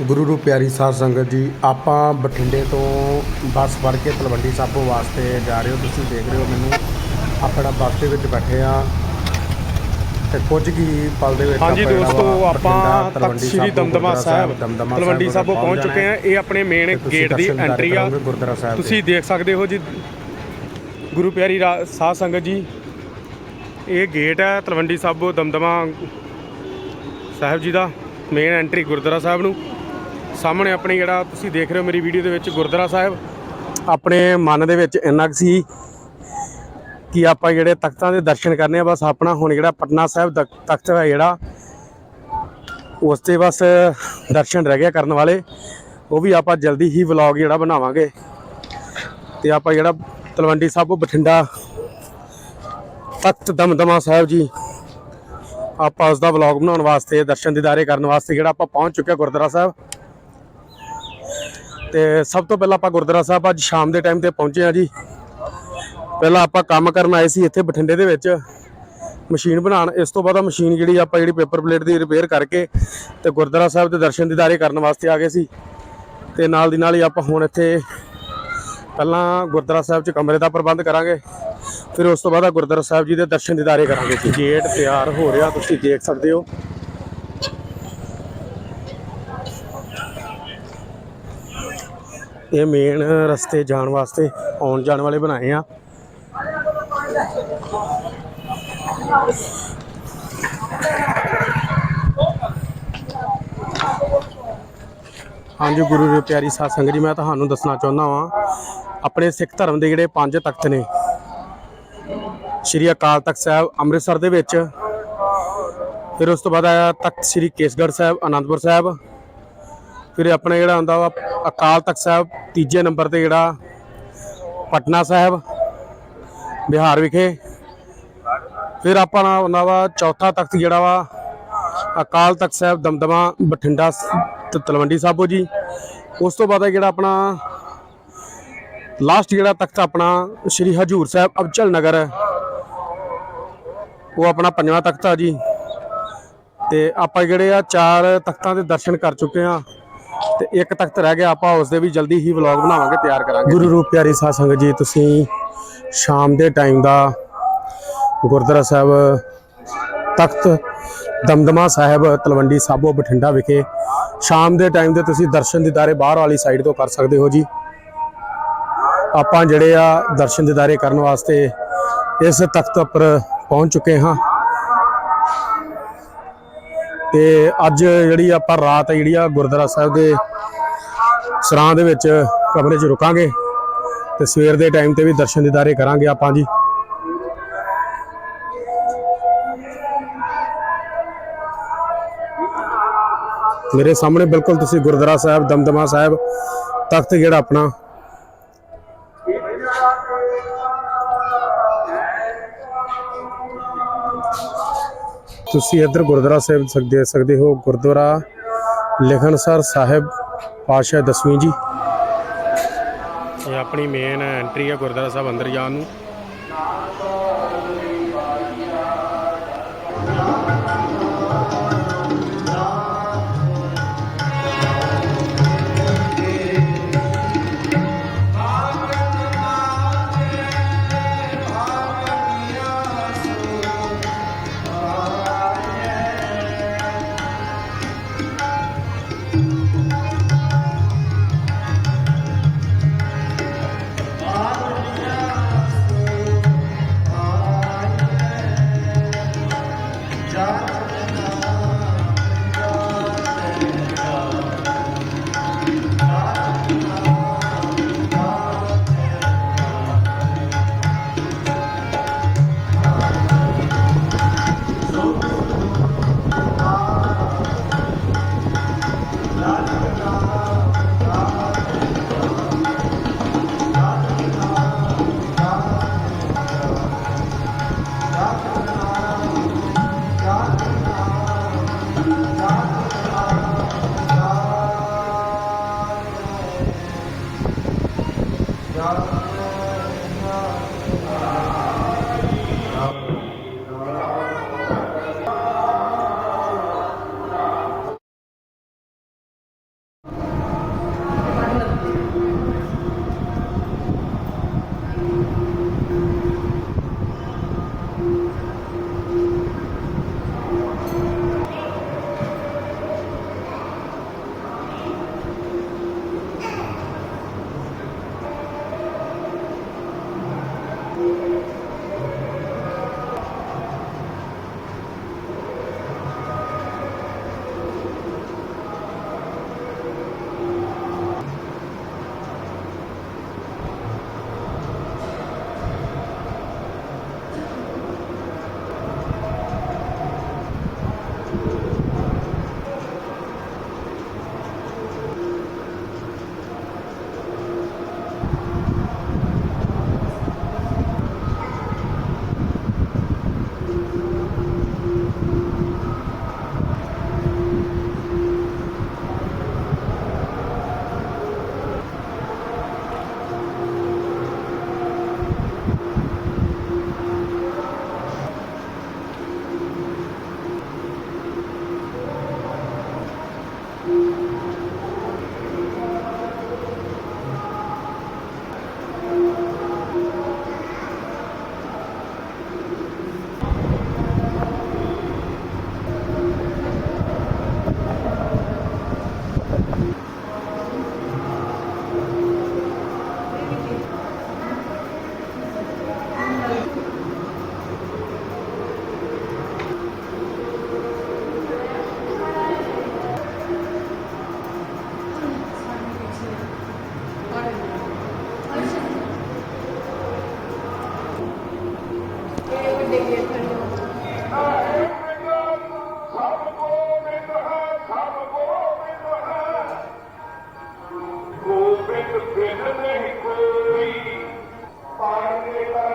ਗੁਰੂ ਰੂ ਪਿਆਰੀ ਸਾਧ ਸੰਗਤ ਜੀ ਆਪਾਂ ਬਠਿੰਡੇ ਤੋਂ ਬੱਸ ਫੜ ਕੇ ਤਲਵੰਡੀ ਸਾਬੋ ਵਾਸਤੇ ਜਾ ਰਹੇ ਹੋ। ਤੁਸੀਂ ਦੇਖ ਰਹੇ ਹੋ ਮੈਨੂੰ ਆਪਣਾ ਬੱਸ ਦੇ ਵਿੱਚ ਬੈਠੇ ਆ ਤੇ ਕੁਝ ਕੀ ਪਲ ਦੇ ਵਿੱਚ ਹਾਂਜੀ ਦੋਸਤੋ ਆਪਾਂ ਤਖਤ ਤਲਵੰਡੀ ਸ੍ਰੀ ਸਾਬੋ, ਦਮਦਮਾ ਸਾਹਿਬ ਤਲਵੰਡੀ ਸਾਹਿਬੋਂ ਪਹੁੰਚ ਚੁੱਕੇ ਆ ਇਹ ਆਪਣੇ ਮੇਨ ਗੇਟ ਦੀ ਐਂਟਰੀ ਆ। ਤੁਸੀਂ ਦੇਖ ਸਕਦੇ ਹੋ ਜੀ ਗੁਰੂ ਪਿਆਰੀ ਸਾਧ ਸੰਗਤ ਜੀ ਇਹ ਗੇਟ ਹੈ ਤਲਵੰਡੀ ਸਾਬੋ ਦਮਦਮਾ ਸਾਹਿਬ ਜੀ ਦਾ ਮੇਨ ਐਂਟਰੀ ਗੁਰਦੁਆਰਾ ਸਾਹਿਬ ਨੂੰ। ਸਾਹਮਣੇ ਆਪਣੇ ਜਿਹੜਾ ਤੁਸੀਂ ਦੇਖ ਰਹੇ ਹੋ ਮੇਰੀ ਵੀਡੀਓ ਦੇ ਵਿੱਚ ਗੁਰਦੁਆਰਾ ਸਾਹਿਬ। ਆਪਣੇ ਮਨ ਦੇ ਵਿੱਚ ਇੰਨਾ ਕੁ ਸੀ ਕਿ ਆਪਾਂ ਜਿਹੜੇ ਤਖਤਾਂ ਦੇ ਦਰਸ਼ਨ ਕਰਨੇ ਆ, ਬਸ ਆਪਣਾ ਹੁਣ ਜਿਹੜਾ ਪਟਨਾ ਸਾਹਿਬ ਦ- ਤਖਤ ਹੈ ਜਿਹੜਾ, ਉਸ ਤੇ ਬਸ ਦਰਸ਼ਨ ਰਹਿ ਗਿਆ ਕਰਨ ਵਾਲੇ। ਉਹ ਵੀ ਆਪਾਂ ਜਲਦੀ ਹੀ ਵਲੌਗ ਜਿਹੜਾ ਬਣਾਵਾਂਗੇ। ਤੇ ਆਪਾਂ ਜਿਹੜਾ ਤਲਵੰਡੀ ਸਾਬੋ ਬਠਿੰਡਾ ਤਖਤ ਦਮਦਮਾ ਸਾਹਿਬ ਜੀ, ਆਪਾਂ ਉਸ ਦਾ ਵਲੌਗ ਬਣਾਉਣ ਵਾਸਤੇ, ਦਰਸ਼ਨ ਦੀਦਾਰੇ ਕਰਨ ਵਾਸਤੇ ਜਿਹੜਾ ਆਪਾਂ ਪਹੁੰਚ ਚੁੱਕੇ ਗੁਰਦੁਆਰਾ ਸਾਹਿਬ। ਤੇ ਸਭ ਤੋਂ ਪਹਿਲਾਂ ਆਪਾਂ ਗੁਰਦੁਆਰਾ ਸਾਹਿਬ ਅੱਜ ਸ਼ਾਮ ਦੇ ਟਾਈਮ ਤੇ ਪਹੁੰਚੇ ਆ ਜੀ। ਪਹਿਲਾਂ ਆਪਾਂ ਕੰਮ ਕਰਨ ਆਏ ਸੀ ਇੱਥੇ ਬਠਿੰਡੇ ਦੇ ਵਿੱਚ। ਮਸ਼ੀਨ ਬਣਾਉਣ, ਇਸ ਤੋਂ ਬਾਅਦ ਮਸ਼ੀਨ ਜਿਹੜੀ ਆਪਾਂ ਜਿਹੜੀ ਪੇਪਰ ਪਲੇਟ ਦੀ ਰਿਪੇਅਰ ਕਰਕੇ ਤੇ ਗੁਰਦੁਆਰਾ ਸਾਹਿਬ ਦੇ ਦਰਸ਼ਨ ਦੀਦਾਰੇ ਕਰਨ ਵਾਸਤੇ ਆ ਗਏ ਸੀ। ਤੇ ਨਾਲ ਦੀ ਨਾਲ ਹੀ ਆਪਾਂ ਹੁਣ ਇੱਥੇ ਪਹਿਲਾਂ ਗੁਰਦੁਆਰਾ ਸਾਹਿਬ 'ਚ ਕਮਰੇ ਦਾ ਪ੍ਰਬੰਧ ਕਰਾਂਗੇ। ਫਿਰ ਉਸ ਤੋਂ ਬਾਅਦ ਗੁਰਦੁਆਰਾ ਸਾਹਿਬ ਜੀ ਦੇ ਦਰਸ਼ਨ ਦੀਦਾਰੇ ਕਰਾਂਗੇ। ਜੀ ਗੇਟ ਤਿਆਰ ਹੋ ਰਿਹਾ, ਤੁਸੀਂ ਦੇਖ ਸਕਦੇ ਹੋ। ਇਹ ਮੇਨ ਰਸਤੇ ਜਾਣ ਵਾਸਤੇ, ਆਉਣ ਜਾਣ ਵਾਲੇ ਬਣਾਏ ਆ। ਹਾਂਜੀ, ਗੁਰੂ ਦੇ ਪਿਆਰੀ ਸਾਧ ਸੰਗਤ ਜੀ, ਮੈਂ ਤੁਹਾਨੂੰ ਦੱਸਣਾ ਚਾਹੁੰਦਾ ਵਾਂ, ਆਪਣੇ ਸਿੱਖ ਧਰਮ ਦੇ ਜਿਹੜੇ ਪੰਜ ਤਖਤ ਨੇ, ਸ਼੍ਰੀ ਅਕਾਲ ਤਖਤ ਸਾਹਿਬ ਅੰਮ੍ਰਿਤਸਰ ਦੇ ਵਿੱਚ, ਫਿਰ ਉਸ ਤੋਂ ਬਾਅਦ ਆਇਆ ਤਖਤ ਸ਼੍ਰੀ ਕੇਸਗੜ੍ਹ ਸਾਹਿਬ ਆਨੰਦਪੁਰ ਸਾਹਿਬ ਫਿਰ ਆਪਣਾ ਜਿਹੜਾ ਆਉਂਦਾ ਵਾ, ਅਕਾਲ ਤਖਤ ਸਾਹਿਬ, ਤੀਜੇ ਨੰਬਰ ਤੇ ਜਿਹੜਾ ਪਟਨਾ ਸਾਹਿਬ, ਬਿਹਾਰ ਵਿਖੇ। ਫਿਰ ਆਪਾਂ ਨਾ ਵਾ, ਚੌਥਾ ਤਖਤ ਜਿਹੜਾ ਵਾ, ਅਕਾਲ ਤਖਤ ਸਾਹਿਬ, ਦਮਦਮਾ, ਬਠਿੰਡਾ ਸ- ਤਲਵੰਡੀ ਸਾਬੋ ਜੀ। ਉਸ ਤੋਂ ਬਾਅਦ ਜਿਹੜਾ ਆਪਣਾ ਲਾਸਟ ਜਿਹੜਾ ਤਖਤ ਆਪਣਾ, ਸ਼੍ਰੀ ਹਜੂਰ ਸਾਹਿਬ, ਅਬਚਲ ਨਗਰ। ਉਹ ਆਪਣਾ ਪੰਜਵਾਂ ਤਖਤ ਆ ਜੀ। ਤੇ ਆਪਾਂ ਜਿਹੜੇ ਆ ਚਾਰ ਤਖਤਾਂ ਦੇ ਦਰਸ਼ਨ ਕਰ ਚੁੱਕੇ ਆ। ਤੇ ਇੱਕ ਤਖਤ ਰਹਿ ਗਿਆ, ਆਪਾਂ ਉਸ ਦੇ ਵੀ ਜਲਦੀ ਹੀ ਵਲੌਗ ਬਣਾਵਾਂਗੇ, ਤਿਆਰ ਕਰਾਂਗੇ। ਗੁਰੂ ਰੂਪ ਪਿਆਰੀ ਸਾਧ ਸੰਗਤ ਜੀ, ਤੁਸੀਂ ਸ਼ਾਮ ਦੇ ਟਾਈਮ ਦਾ ਗੁਰਦੁਆਰਾ ਸਾਹਿਬ, ਤਖਤ ਦਮਦਮਾ ਸਾਹਿਬ, ਤਲਵੰਡੀ ਸਾਬੋ ਬਠਿੰਡਾ ਵਿਖੇ ਸ਼ਾਮ ਦੇ ਟਾਈਮ ਦੇ ਤੁਸੀਂ ਦਰਸ਼ਨ ਦੀਦਾਰੇ ਬਾਹਰ ਵਾਲੀ ਸਾਈਡ ਤੋਂ ਕਰ ਸਕਦੇ ਹੋ ਜੀ। ਆਪਾਂ ਜਿਹੜੇ ਆ ਦਰਸ਼ਨ ਦੀਦਾਰੇ ਕਰਨ ਵਾਸਤੇ ਇਸ ਤਖਤ ਉੱਪਰ ਪਹੁੰਚ ਚੁੱਕੇ ਹਾਂ। ਤੇ ਅੱਜ ਜਿਹੜੀ ਆਪਾਂ ਰਾਤ ਜਿਹੜੀ ਆ ਗੁਰਦੁਆਰਾ ਸਾਹਿਬ ਦੇ ਸਰਾਂ ਦੇ ਵਿੱਚ ਕਮਰੇ 'ਚ ਰੁਕਾਂਗੇ ਤੇ ਸਵੇਰ ਦੇ ਟਾਈਮ ਤੇ ਵੀ ਦਰਸ਼ਨ ਦੀਦਾਰੇ ਕਰਾਂਗੇ ਆਪਾਂ ਜੀ। ਮੇਰੇ ਸਾਹਮਣੇ ਬਿਲਕੁਲ ਤੁਸੀਂ ਗੁਰਦੁਆਰਾ ਸਾਹਿਬ, ਦਮਦਮਾ ਸਾਹਿਬ, ਤਖਤ ਜਿਹੜਾ ਆਪਣਾ ਤੁਸੀਂ ਇੱਧਰ ਗੁਰਦੁਆਰਾ ਸਾਹਿਬ ਸਕ- ਦੇਖ ਸਕਦੇ ਹੋ, ਗੁਰਦੁਆਰਾ ਲਿਖਣਸਰ ਸਾਹਿਬ ਪਾਸ਼ਾ ਦਸਵੀਂ ਜੀ। ਇਹ ਆਪਣੀ ਮੇਨ ਐਂਟਰੀ ਹੈ ਗੁਰਦੁਆਰਾ ਸਾਹਿਬ ਅੰਦਰ ਜਾਣ ਨੂੰ। God ਗੋਬਿੰਦ ਬਿਨ ਨਹੀਂ ਕੋਈ ਪਾਣੇ ਦਾ